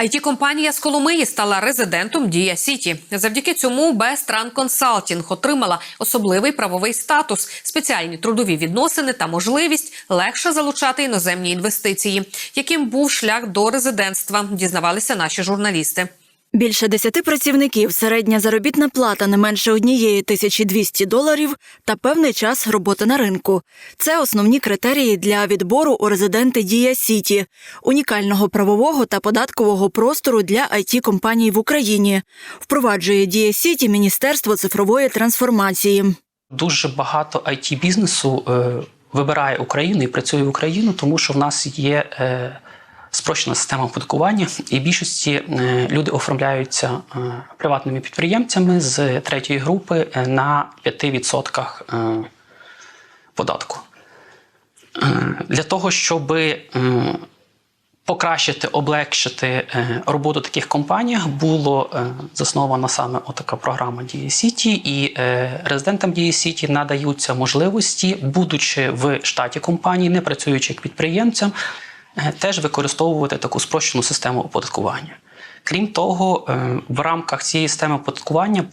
it компанія з Коломиї стала резидентом Дія Сіті. Завдяки цьому Бестран Консалтінг отримала особливий правовий статус, спеціальні трудові відносини та можливість легше залучати іноземні інвестиції. Яким був шлях до резидентства, дізнавалися наші журналісти. Більше десяти працівників, середня заробітна плата не менше однієї тисячі 1200 доларів та певний час роботи на ринку. Це основні критерії для відбору у резиденти Дія Сіті, унікального правового та податкового простору для it компаній в Україні. Впроваджує Дія Сіті Міністерство цифрової трансформації. Дуже багато it бізнесу е, вибирає Україну і працює в Україну, тому що в нас є е, спрощена система оподаткування, і більшості е, люди оформляються е, приватними підприємцями з третьої групи е, на 5% е, податку. Для того, щоб покращити, облегшити роботу таких компаніях, було заснована саме отака програма Дія Сіті, і резидентам Дія Сіті надаються можливості, будучи в штаті компанії, не працюючи як підприємцям, теж використовувати таку спрощену систему оподаткування. Крім того, е, в рамках цієї системи оподаткування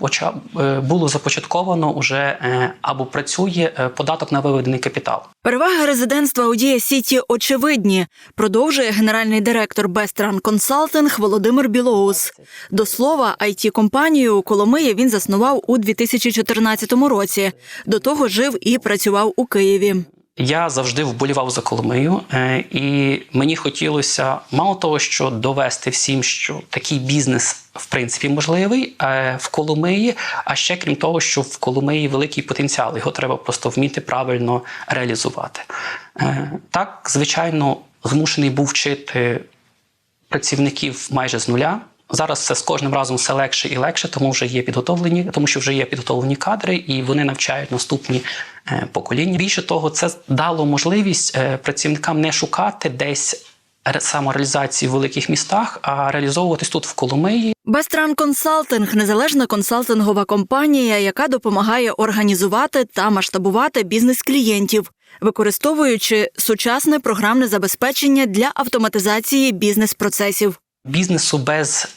е, було започатковано уже е, або працює податок на виведений капітал. Переваги резидентства у Дія Сіті очевидні, продовжує генеральний директор Бестран Консалтинг Володимир Білоус. До слова, it компанію у Коломиї він заснував у 2014 році. До того жив і працював у Києві. Я завжди вболівав за Коломию, е, і мені хотілося мало того, що довести всім, що такий бізнес в принципі можливий е, в Коломиї, а ще крім того, що в Коломиї великий потенціал, його треба просто вміти правильно реалізувати. Е, Так, звичайно, змушений був вчити працівників майже з нуля. Зараз це з кожним разом все легше і легше, тому вже є підготовлені, тому що вже є підготовлені кадри, і вони навчають наступні е, покоління. Більше того, це дало можливість е, працівникам не шукати десь ре- самореалізації в великих містах, а реалізовуватись тут в Коломиї. Бестран Консалтинг незалежна консалтингова компанія, яка допомагає організувати та масштабувати бізнес клієнтів, використовуючи сучасне програмне забезпечення для автоматизації бізнес-процесів. бізнесу без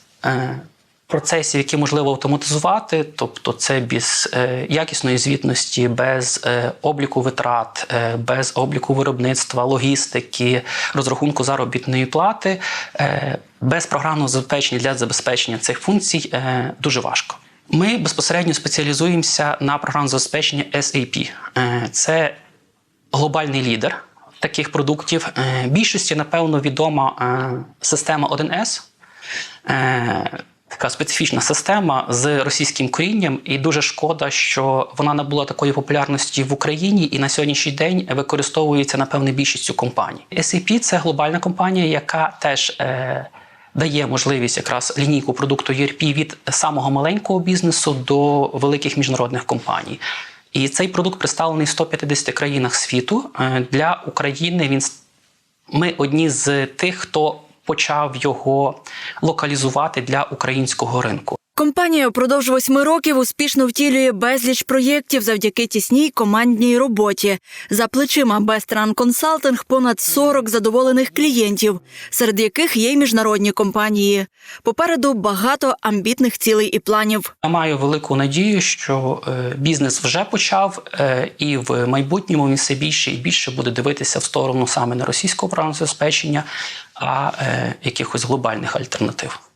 процесів, які можливо автоматизувати, тобто це без е, якісної звітності, без е, обліку витрат, е, без обліку виробництва, логістики, розрахунку заробітної плати, е, без програмного забезпечення для забезпечення цих функцій е, дуже важко. Ми безпосередньо спеціалізуємося на програмному забезпеченні SAP. Е, Це глобальний лідер таких продуктів. Е, Більшості, напевно, відома е, система 1С. Е, Така специфічна система з російським корінням, і дуже шкода, що вона набула такої популярності в Україні і на сьогоднішній день використовується напевне більшістю компаній. SAP – це глобальна компанія, яка теж е, дає можливість якраз лінійку продукту ERP від самого маленького бізнесу до великих міжнародних компаній. І цей продукт представлений в 150 країнах світу. Е, Для України він ми одні з тих, хто почав його локалізувати для українського ринку. Компанія впродовж восьми років успішно втілює безліч проєктів завдяки тісній командній роботі. За плечима Бестран Консалтинг понад 40 задоволених клієнтів, серед яких є й міжнародні компанії. Попереду багато амбітних цілей і планів. Я маю велику надію, що е, бізнес вже почав, е, і в майбутньому він все більше і більше буде дивитися в сторону саме не російського програмного забезпечення, а е, якихось глобальних альтернатив.